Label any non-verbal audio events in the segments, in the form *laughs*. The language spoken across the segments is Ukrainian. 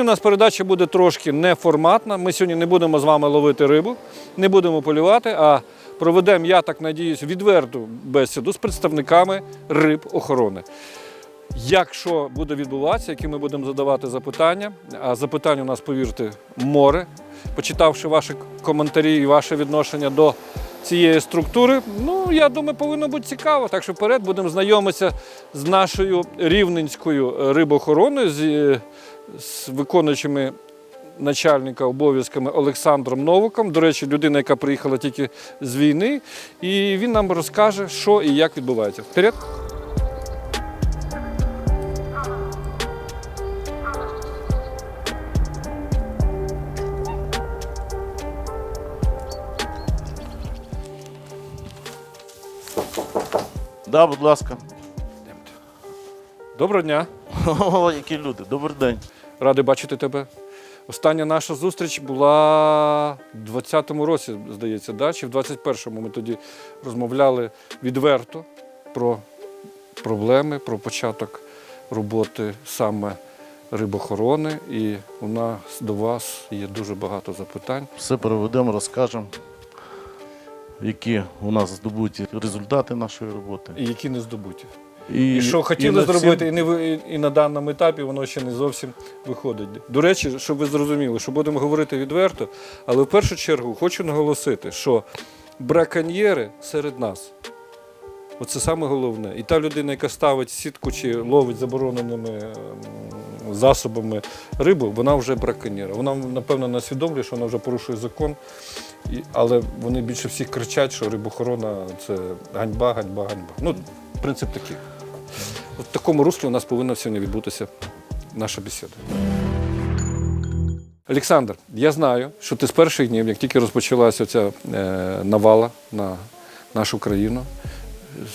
Сьогодні у нас передача буде трошки неформатна. Ми сьогодні не будемо з вами ловити рибу, не будемо полювати, а проведемо, я так надіюсь, відверту бесіду з представниками риб охорони. Як що буде відбуватися, які ми будемо задавати запитання. А запитань у нас, повірте, море. Почитавши ваші коментарі і ваше відношення до цієї структури, ну я думаю, повинно бути цікаво. Так що вперед будемо знайомитися з нашою рівненською рибоохороною, з, е, з виконуючими начальника обов'язками Олександром Новиком. До речі, людина, яка приїхала тільки з війни, і він нам розкаже, що і як відбувається. Вперед! Да, будь ласка. Доброго дня! *laughs* О, які люди, добрий день. Радий бачити тебе. Остання наша зустріч була в 20-му році, здається, да? чи в 21-му. Ми тоді розмовляли відверто про проблеми, про початок роботи саме рибохорони. І у нас до вас є дуже багато запитань. Все проведемо, розкажемо, які у нас здобуті результати нашої роботи. І які не здобуті. І що хотіли і зробити, і, не і на даному етапі воно ще не зовсім виходить. До речі, щоб ви зрозуміли, що будемо говорити відверто, але в першу чергу хочу наголосити, що браконьєри серед нас. Оце саме головне. І та людина, яка ставить сітку чи ловить забороненими засобами рибу, вона вже браконьєр. Вона, напевно, не усвідомлює, що вона вже порушує закон. І, але вони більше всіх кричать, що рибохорона це ганьба, ганьба, ганьба. Ну, принцип такий. В такому руслі у нас повинна сьогодні відбутися наша бесіда. Олександр, я знаю, що ти з перших днів, як тільки розпочалася ця е, навала на нашу країну,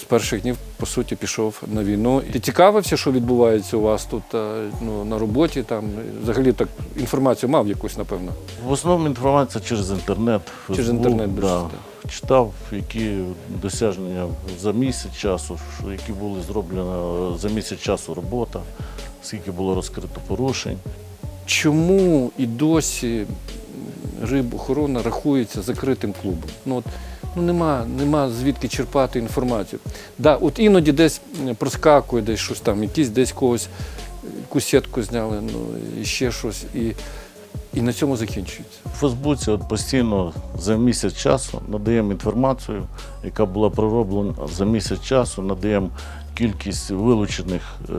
з перших днів, по суті, пішов на війну. Ти цікавився, що відбувається у вас тут е, ну, на роботі? Там, взагалі так інформацію мав якусь, напевно. В основному інформація через інтернет. Через інтернет більше, да. Читав, які досягнення за місяць часу, які були зроблені за місяць часу робота, скільки було розкрито порушень. Чому і досі рибохорона рахується закритим клубом? Ну, от, ну нема, нема звідки черпати інформацію. Да, от іноді десь проскакує десь щось там, якісь десь когось якусь сітку зняли, ну і ще щось. І, і на цьому закінчується. У Фейсбуці от постійно за місяць часу надаємо інформацію, яка була пророблена за місяць часу, надаємо кількість вилучених е,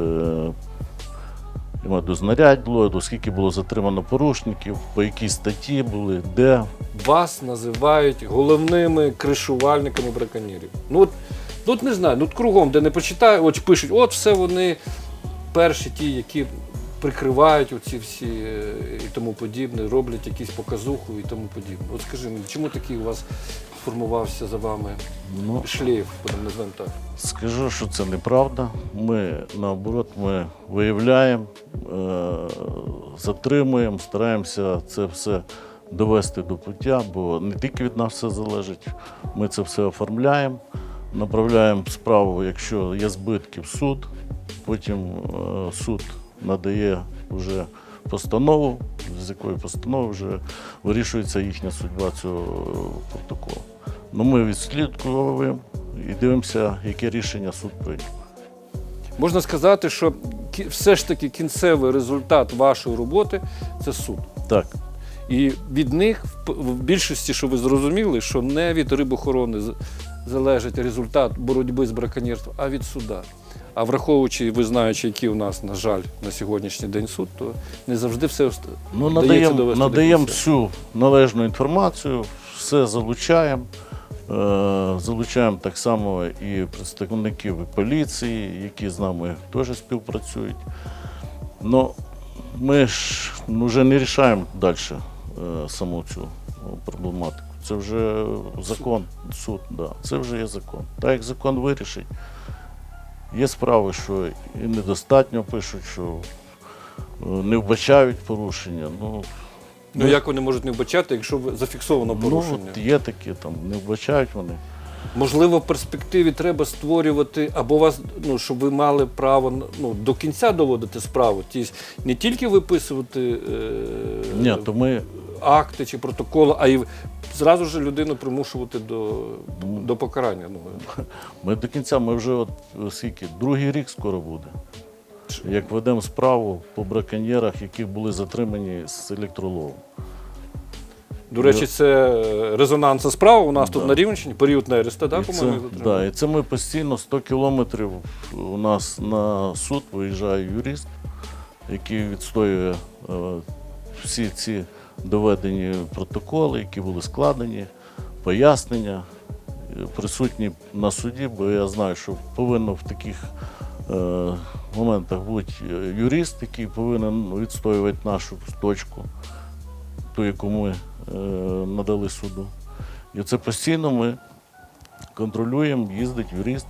до знарядь було, скільки було затримано порушників, по якій статті були, де. Вас називають головними кришувальниками браконьєрів. Ну от, ну от не знаю, ну от кругом, де не почитаю, от пишуть, от все вони перші ті, які прикривають оці всі е, і тому подібне, роблять якісь показуху і тому подібне. От скажи мені, чому такий у вас формувався за вами Ну, шлейф, будемо назвемо так? Скажу, що це неправда. Ми наоборот ми виявляємо, е, затримуємо, стараємося це все довести до пуття, бо не тільки від нас все залежить. Ми це все оформляємо, направляємо справу, якщо є збитки в суд, потім е, суд надає вже постанову, з якої постанови вже вирішується їхня судьба цього протоколу. Ну, ми відслідковуємо і дивимося, яке рішення суд прийняв. Можна сказати, що все ж таки кінцевий результат вашої роботи це суд. Так, І від них в більшості, що ви зрозуміли, що не від рибохорони залежить результат боротьби з браконьєрством, а від суда. А враховуючи, ви знаючи, який у нас, на жаль, на сьогоднішній день суд, то не завжди все ну надаємо довести надаємо всю належну інформацію, все залучаємо. Е, залучаємо так само і представників і поліції, які з нами теж співпрацюють. Ну, ми ж вже не рішаємо далі е, саму цю проблематику. Це вже закон, суд, да. це вже є закон. Так як закон вирішить, є справи, що і недостатньо пишуть, що е, не вбачають порушення. Ну, Ну як вони можуть не вбачати, якщо зафіксовано ну порушення? от є такі, там, не вбачають вони. Можливо, в перспективі треба створювати, або вас, ну, щоб ви мали право ну, до кінця доводити справу. Тобто не тільки виписувати е, Ні, то ми акти чи протоколи, а й зразу ж людину примушувати до, до покарання. Ну, Ми до кінця, ми вже от е, скільки, другий рік скоро буде. Як ведемо справу по браконьєрах, які були затримані з електроловом. до речі, це е, резонансна справа у нас тут на Рівненщині, період нереста, так, це, да, і це ми постійно 100 кілометрів у нас на суд виїжджає юрист, який відстоює е, всі ці доведені протоколи, які були складені, пояснення, е, присутні на суді, бо я знаю, що повинно в таких е, моментах бути е, юрист, який повинен відстоювати нашу точку, ту, яку ми е, надали суду. І це постійно ми контролюємо, їздить юрист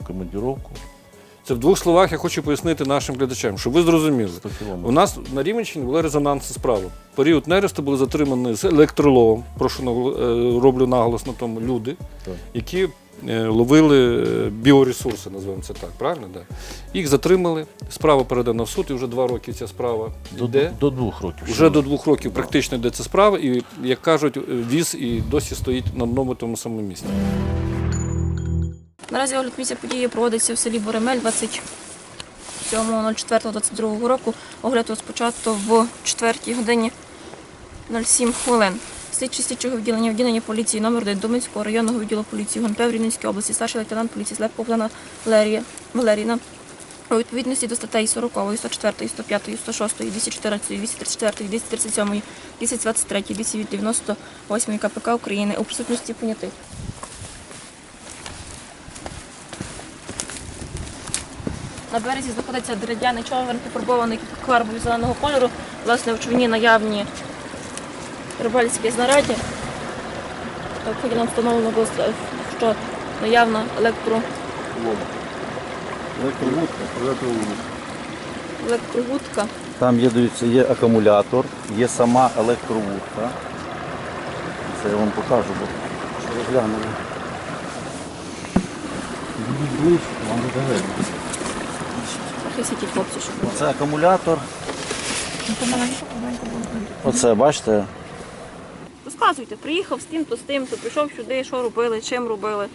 в командировку Це в двох словах я хочу пояснити нашим глядачам, щоб ви зрозуміли. У нас на Рівненщині була резонансна справа. Період нересту були затримані з електроловом. Прошу е, роблю наголос на тому люди, які е, ловили е, біоресурси, називаємо це так, правильно? Да? Їх затримали, справа передана в суд, і вже два роки ця справа До, йде. до двох років. Вже до двох років практично йде ця справа, і як кажуть, віз і досі стоїть на одному тому самому місці. Наразі огляд місця події проводиться в селі Боремель 27.04.22 року. Огляд розпочато в 4 годині 07 хвилин. Слідчі слідчого відділення відділення поліції номер 1 Думинського районного відділу поліції ГУНП в Рівненській області, старший лейтенант поліції Слепко Валеріна. У відповідності до статей 40, 104, 105, 106, 214, 234, 237, 223, 298 КПК України у присутності понятих. На березі знаходиться дерев'яний човен, пофарбований фарбою зеленого кольору. Власне, в човні наявні рибальські знаряді. В нам встановлено було, що наявна електро... електровудка. електровудка. Там є, дивіться, є акумулятор, є сама електровудка. Це я вам покажу, бо що ви глянули. Йдіть ближче, вам буде видно. Трохи світіть хлопці, щоб було. Це акумулятор. Оце, бачите, Розказуйте, приїхав з тим, то з тим, то прийшов сюди, що робили, чим робили.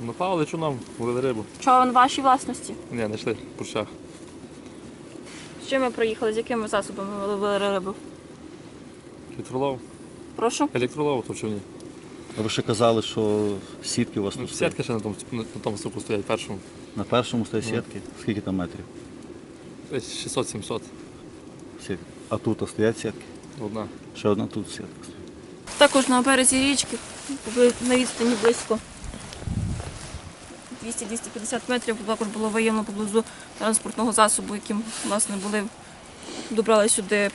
Ми Напали човном, ловили рибу. Човен вашій власності. Ні, не йшли по щах. З чим ви приїхали, з якими засобами ви ловили рибу? Електролов. Прошу. Електролов то в човні. ви ще казали, що сітки у вас Ну, тут стоять. сітки ще на тому, на, на тому стоять першому. На першому стоять сітки. Скільки там метрів? Десь 600-700. Сітки. А тут стоять сітки. Одна. Ще одна тут сітка стоїть. Також на березі річки, на відстані близько 200-250 метрів, також було виявлено поблизу транспортного засобу, яким власне були добрали сюди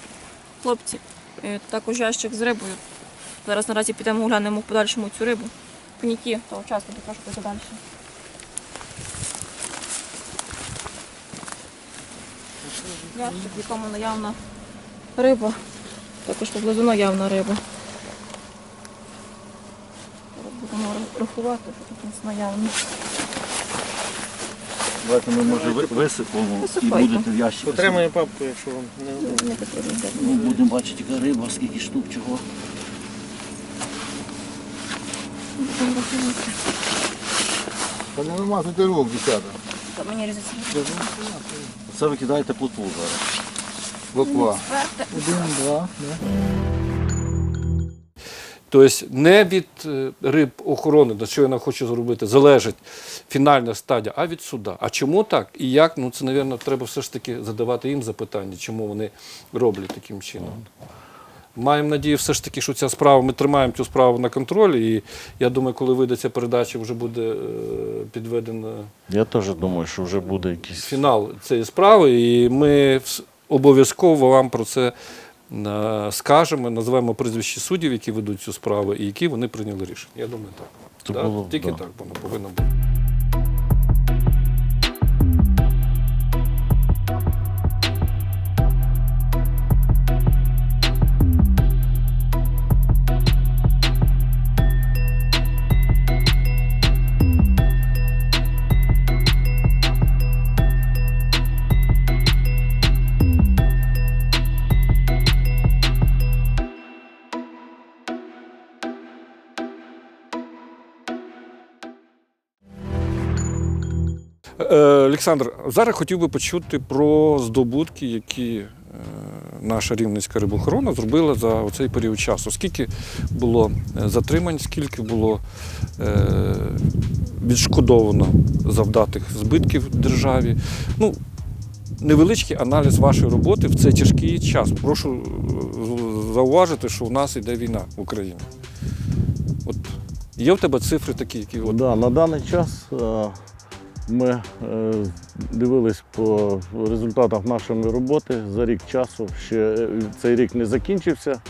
хлопці. Е, Також ящик з рибою. Зараз наразі підемо оглянемо в подальшому цю рибу. Паніки того часу покажу потім далі. Ящик, в якому наявна риба. Також поблизу наявна риба. Будемо рахувати, що тут у нас наявно. Давайте ми може ви- висипемо і Висипайте. будете в ящик. Отримаємо папку, якщо вам не Не потрібно. Ми будемо бачити, яка риба, скільки штук чого. Та не намазуйте рук, дівчата. Мені різати. Це ви кидаєте плотву зараз. Лотва. Один, два, Тобто не від е, риб охорони, до чого вона хоче зробити, залежить фінальна стадія, а від суда. А чому так і як? Ну це, мабуть, треба все ж таки задавати їм запитання, чому вони роблять таким чином. Маємо надію, все ж таки, що ця справа, ми тримаємо цю справу на контролі, і я думаю, коли вийде ця передача, вже буде е, підведено Я теж думаю, що вже буде якийсь. фінал цієї справи, і ми обов'язково вам про це е, скажемо, назвемо прізвища суддів, які ведуть цю справу, і які вони прийняли рішення. Я думаю, так. Це Да? було Тільки да. так воно повинно бути. Олександр, зараз хотів би почути про здобутки, які е, наша рівненська рибоохорона зробила за цей період часу. Скільки було е, затримань, скільки було е, відшкодовано завдатих збитків державі. Ну, невеличкий аналіз вашої роботи в цей тяжкий час. Прошу е, зауважити, що у нас йде війна в Україні. От є в тебе цифри такі, які от, Да, на даний час е, ми е, дивились по результатах нашої роботи за рік часу. Ще е, цей рік не закінчився.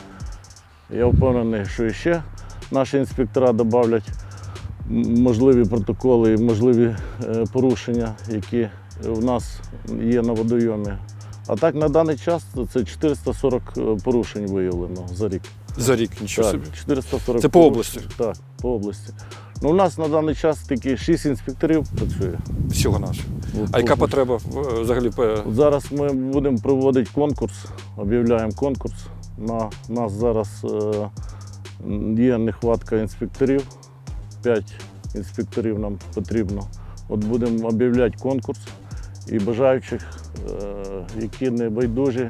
Я впевнений, що ще наші інспектора додавлять м- можливі протоколи і можливі е, порушення, які в нас є на водойомі. А так на даний час це 440 порушень виявлено за рік. за рік нічого Так, собі. 440 Це по області? Так, по області. Ну, у нас на даний час тільки 6 інспекторів працює. Всього нашого. А яка потреба взагалі? От Зараз ми будемо проводити конкурс, об'являємо конкурс. На нас зараз е, є нехватка інспекторів. 5 інспекторів нам потрібно. От будемо об'являти конкурс і бажаючих, е, які не байдужі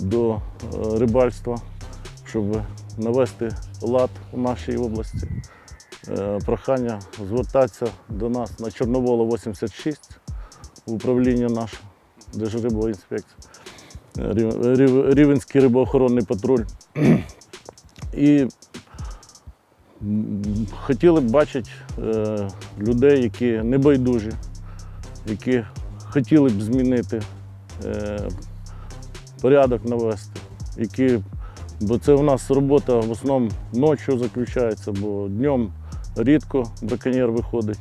до е, рибальства, щоб навести лад у нашій області. Е, Прохання звертатися до нас на Чорновола 86 в управління наше, Держрибова інспекція, Рів- Рів- Рівенський рибоохоронний патруль. І хотіли б бачити е, людей, які не байдужі, які хотіли б змінити е, порядок навести, які, бо це у нас робота в основному ночі заключається, бо днем рідко браконьєр виходить.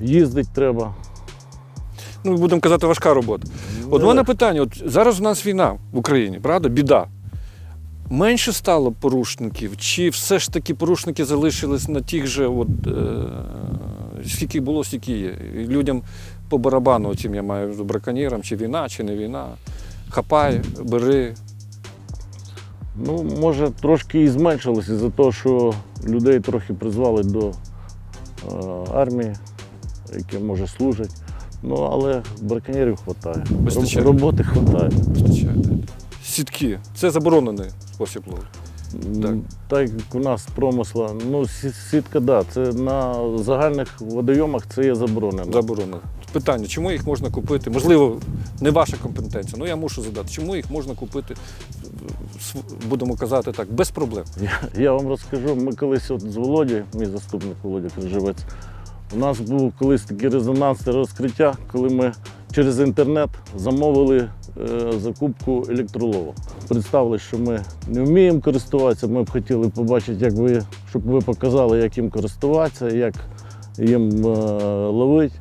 Їздить треба. Ну, будемо казати, важка робота. От у мене питання: от зараз у нас війна в Україні, правда? Біда. Менше стало порушників, чи все ж таки порушники залишились на тих же, от, е, скільки було, стільки є. І людям по барабану, цим я маю з браконьєрам, чи війна, чи не війна. Хапай, бери. Ну, може, трошки і зменшилося за те, що людей трохи призвали до е, армії, які може служать. Ну, але браконьєрів вистачає. Роботи вистачає. Вистачає. Сітки. Це заборонений спосіб лову. Так. Так як у нас промисла, ну, сі- сітка, да, це на загальних водойомах це є заборонено. Заборонено. Питання, чому їх можна купити? Можливо, не ваша компетенція, але я мушу задати, чому їх можна купити, будемо казати так, без проблем. Я, я вам розкажу, ми колись от з Володією, мій заступник Володя Крижевець, у нас був колись таке резонансне розкриття, коли ми через інтернет замовили е, закупку електролову. Представили, що ми не вміємо користуватися, ми б хотіли побачити, як ви, щоб ви показали, як їм користуватися, як їм е, ловити.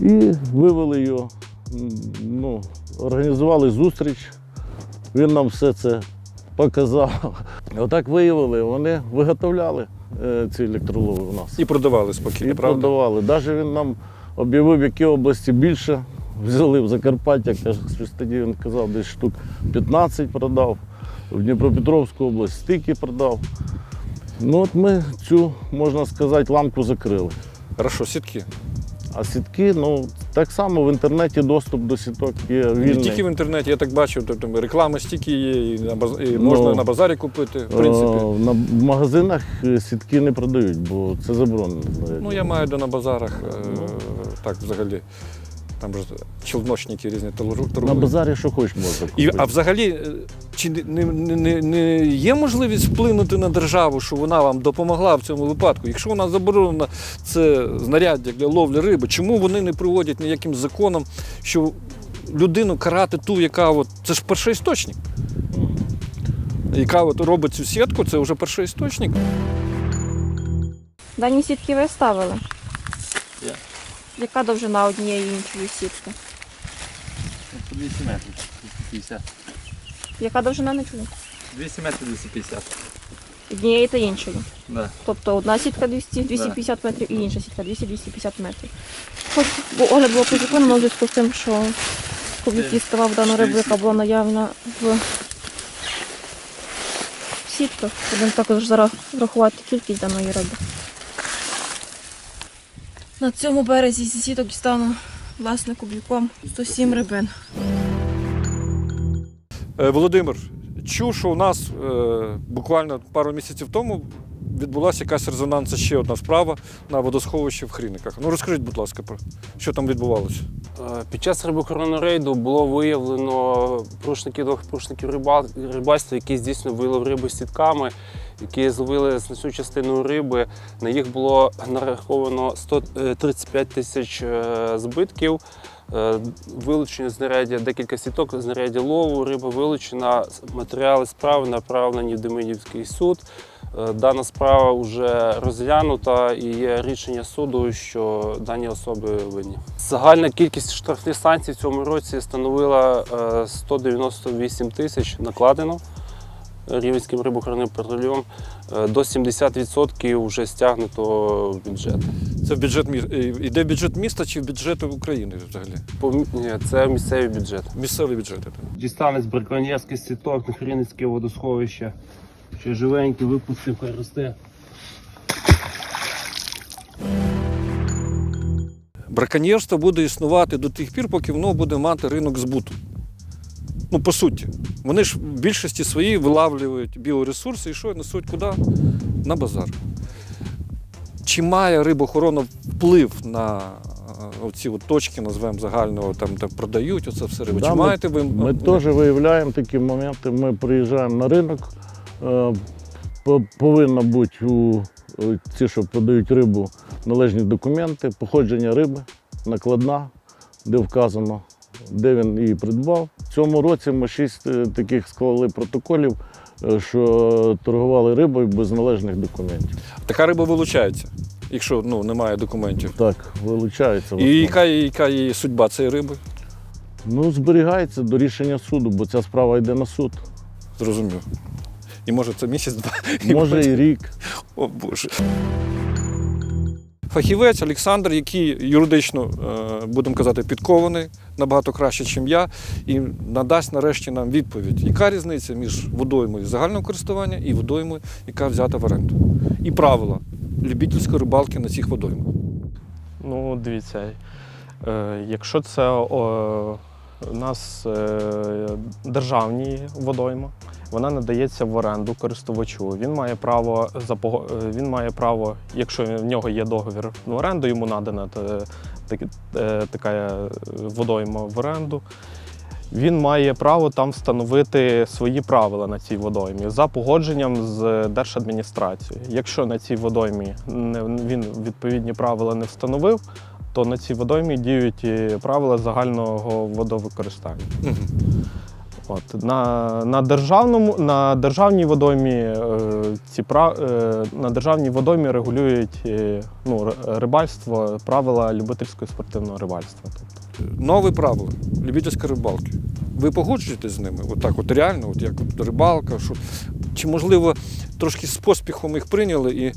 І вивели його, ну, організували зустріч. Він нам все це показав. Отак виявили, вони виготовляли е, ці електролови у нас. І продавали спокійно, І правда? продавали. Навіть він нам об'явив, в якій області більше. *laughs* Взяли в Закарпаття, каже, щось тоді він казав, десь штук 15 продав, в Дніпропетровську область стільки продав. Ну от ми цю, можна сказати, ламку закрили. Хорошо, сітки. А сітки, ну так само в інтернеті доступ до сіток є Не тільки в інтернеті, я так бачив, тобто реклама стільки є, і, на баз... і Ну, можна на базарі купити, в принципі. Е, На в магазинах е, сітки не продають, бо це заборонено. Ну, я маю до на базарах, е, так взагалі. Там же челночники різні торгують. На базарі що хоч можна І, а взагалі, е, чи не, не, не, не є можливість вплинути на державу, що вона вам допомогла в цьому випадку? Якщо вона заборонена це знаряддя для ловлі риби, чому вони не приводять ніяким законом, що людину карати ту, яка от, це ж першоісточник. Яка от робить цю сітку, це вже першоісточник. Дані сітки ви ставили? Я. Яка довжина однієї іншої сітки? 200 метрів, 250. Яка довжина не чую? 200 метрів, 250. Однієї та іншої. Да. Тобто одна сітка 200, 250 метрів і інша сітка 200-250 метрів. Хоч бо огляд було позаконено зв'язку з тим, що Куб'юті ставав дану рибу, яка була наявна в сітках. Будемо також зараз врахувати кількість даної риби. На цьому березі зі сіток дістану власне куб'юком 107 рибин. Е, Володимир, чув, що у нас е, буквально пару місяців тому відбулася якась резонансна ще одна справа на водосховищі в Хріниках. Ну розкажіть, будь ласка, про що там відбувалося? Е, Під час рибохоронного рейду було виявлено порушників двох порушників риба- рибальства, які здійснювали вилов риби з сітками, які зловили значну частину риби. На їх було нараховано 135 тисяч е, збитків. Е, Вилучені знаряддя, декілька сіток, знаряддя лову, риба вилучена, матеріали справи направлені в Демидівський суд. Е, Дана справа вже розглянута і є рішення суду, що дані особи винні. Загальна кількість штрафних санкцій в цьому році становила е, 198 тисяч накладено Рівненським рибохоронним патрулем. Е, До 70% вже стягнуто в бюджет. Це бюджет е, йде бюджет міста чи в бюджет України взагалі? По- ні, Це місцевий бюджет. Місцевий бюджет. Дістанець браконьєрських сіток на Хрінницьке водосховище. Ще живенький, випустив, хай росте. Браконьєрство буде існувати до тих пір, поки воно буде мати ринок збуту. Ну, по суті. Вони ж в більшості своїй вилавлюють біоресурси і що несуть куди? На базар. Чи має рибохорона вплив на е, оці от точки, назвемо загального, там, де продають оце все рибу? Да, Чи ми- маєте ви? Ми теж виявляємо такі моменти. Ми приїжджаємо на ринок. е, Повинно бути у ці, що подають рибу, належні документи, походження риби, накладна, де вказано, де він її придбав. В цьому році ми шість е, таких склали протоколів, е, що торгували рибою без належних документів. Така риба вилучається, якщо ну, немає документів. Так, вилучається. І яка, яка її судьба цієї риби? Ну, зберігається до рішення суду, бо ця справа йде на суд. Зрозумів. І може це місяць-два. Може *laughs* і рік. О Боже. Фахівець Олександр, який юридично, е, будемо казати, підкований набагато краще, ніж я, і надасть нарешті нам відповідь, яка різниця між водоймою загального користування і водоймою, яка взята в оренду. І правила любительської рибалки на цих водоймах. Ну, дивіться, е, якщо це у нас е, державні водойма, вона надається в оренду користувачу. Він має право е, він має право, якщо в нього є договір в оренду, йому надана е, така е, водойма в оренду. Він має право там встановити свої правила на цій водоймі за погодженням з держадміністрацією. Якщо на цій водоймі він відповідні правила не встановив, то на цій водоймі діють правила загального водовикористання. От на, на державному на державній водоймі е, ці пра, е, на державній водоймі регулюють е, ну, рибальство, правила любительського спортивного рибальства. Тобто, Нові правила любительської рибалки. Ви погоджуєтесь з ними? Отак, от реально, от як от рибалка, що чи можливо трошки з поспіхом їх прийняли і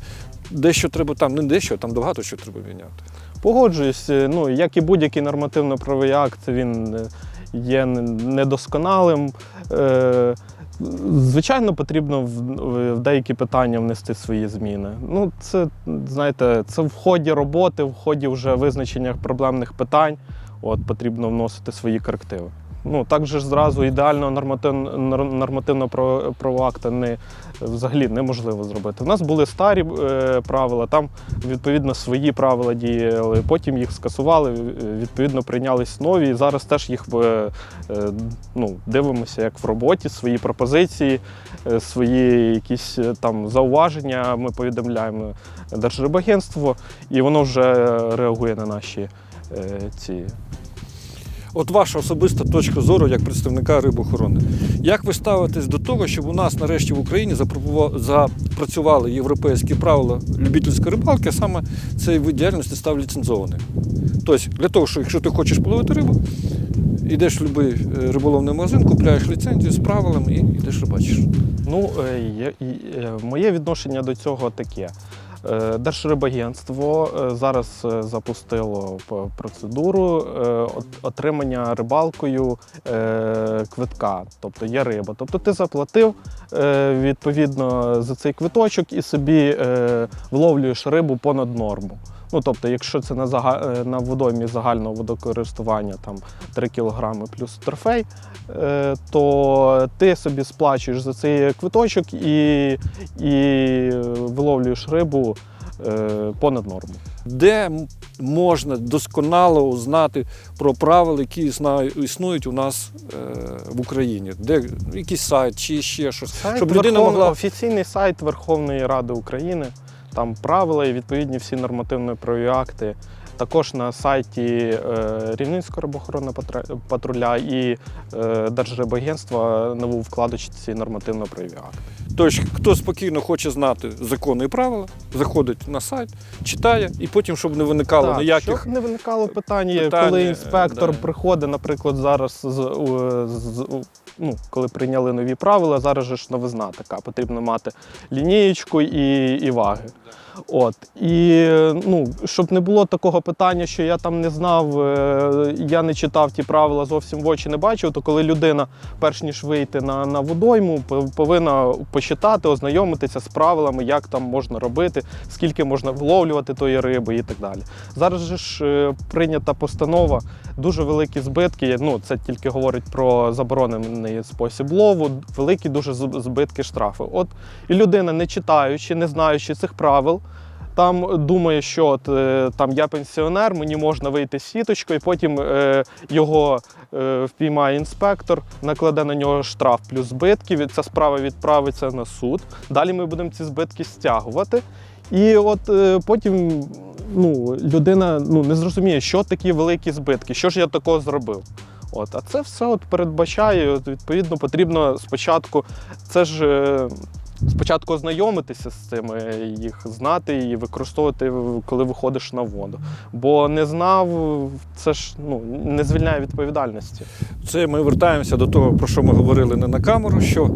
дещо треба там, не дещо, там багато що треба міняти. Погоджуюсь, ну як і будь-який нормативно-правовий акт, він є недосконалим. Е, Звичайно, потрібно в- в деякі питання внести свої зміни. Ну, це знаєте, це в ході роботи, в ході вже визначення проблемних питань. От потрібно вносити свої корективи. Ну так же ж зразу ідеального нормативно правового акта не взагалі неможливо зробити. У нас були старі е, правила, там відповідно свої правила діяли. Потім їх скасували, е, відповідно прийнялись нові. І зараз теж їх е, е, ну, дивимося як в роботі, свої пропозиції, е, свої якісь е, там зауваження. Ми повідомляємо Держрибагентство, і воно вже реагує на наші е, ці. От ваша особиста точка зору як представника рибоохорони. Як ви ставитесь до того, щоб у нас нарешті в Україні запрацювали європейські правила любительської рибалки, а саме цей вид діяльності став ліцензований? Тобто, для того, що якщо ти хочеш половити рибу, йдеш в будь-який риболовний магазин, купляєш ліцензію з правилами і йдеш рибачиш. Ну, е, е, моє відношення до цього таке. Е, Держрибагентство е, зараз е, запустило процедуру отримання рибалкою квитка, тобто є риба. Тобто ти заплатив відповідно за цей квиточок і собі вловлюєш рибу понад норму. Ну, тобто, якщо це на, зага... е, на водоймі загального водокористування там 3 кг плюс трофей, е, то ти собі сплачуєш за цей квиточок і, і виловлюєш рибу е, понад норму. де можна досконало узнати про правила, які існують у нас е, в Україні, де якийсь сайт чи ще щось, Сайт щоб людина Верхов- могла Офіційний сайт Верховної Ради України, там правила і відповідні всі нормативно-правові акти. Також на сайті е, Рівненського рибоохоронного патруля і е, Держрибагентства нову вкладочці нормативно-правові акти. Тобто, хто спокійно хоче знати закони і правила, заходить на сайт, читає, і потім, щоб не виникало Так, ніяких. щоб не виникало питання, питання, коли інспектор да. приходить, наприклад, зараз з, з ну, коли прийняли нові правила, зараз же ж новизна така. Потрібно мати лінієчку і, і ваги. От. І ну, щоб не було такого питання, що я там не знав, е, я не читав ті правила, зовсім в очі не бачив, то коли людина, перш ніж вийти на, на водойму, повинна почитати, ознайомитися з правилами, як там можна робити, скільки можна вловлювати тої риби і так далі. Зараз же ж е, прийнята постанова, дуже великі збитки. Ну, це тільки говорить про заборонений спосіб лову, великі дуже збитки штрафи. От і людина, не читаючи, не знаючи цих правил. Там думає, що от, е, там я пенсіонер, мені можна вийти з сіточкою, потім е, його е, впіймає інспектор, накладе на нього штраф плюс збитки. Ця справа відправиться на суд. Далі ми будемо ці збитки стягувати. І от е, потім ну, людина ну, не зрозуміє, що такі великі збитки, що ж я такого зробив. От, а це все от передбачає. От, відповідно, потрібно спочатку це ж. е, Спочатку ознайомитися з цим, е, їх знати і використовувати, коли виходиш на воду. Бо не знав, це ж ну, не звільняє відповідальності. Це ми вертаємося до того, про що ми говорили не на камеру. Що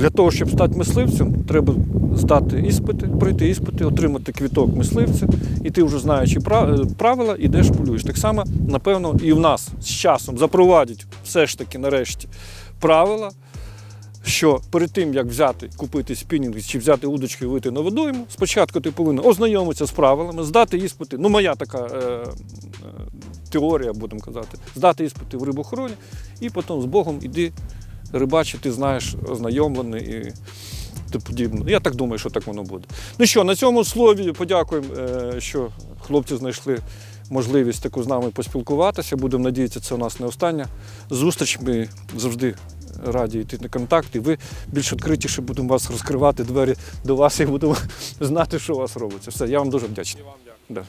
для того, щоб стати мисливцем, треба здати іспити, пройти іспити, отримати квіток мисливця, і ти вже знаючи е, правила, ідеш полюєш. Так само, напевно, і в нас з часом запровадять все ж таки нарешті правила. Що перед тим, як взяти, купити спінінг чи взяти удочки вийти на водойму, спочатку ти повинен ознайомитися з правилами, здати іспити. Ну, моя така е, е, теорія, будемо казати, здати іспити в рибохороні, і потім з Богом іди рибачити, ти знаєш, ознайомлений і подібне. Я так думаю, що так воно буде. Ну що, на цьому слові подякуємо, е, що хлопці знайшли можливість таку з нами поспілкуватися. Будемо надіятися, це у нас не остання зустріч. Ми завжди раді йти на контакт, і ви більш відкритіше будемо вас розкривати двері до вас і будемо знати, що у вас робиться. Все, я вам дуже вдячний. Да.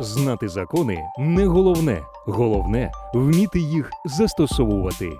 Знати закони не головне. Головне вміти їх застосовувати.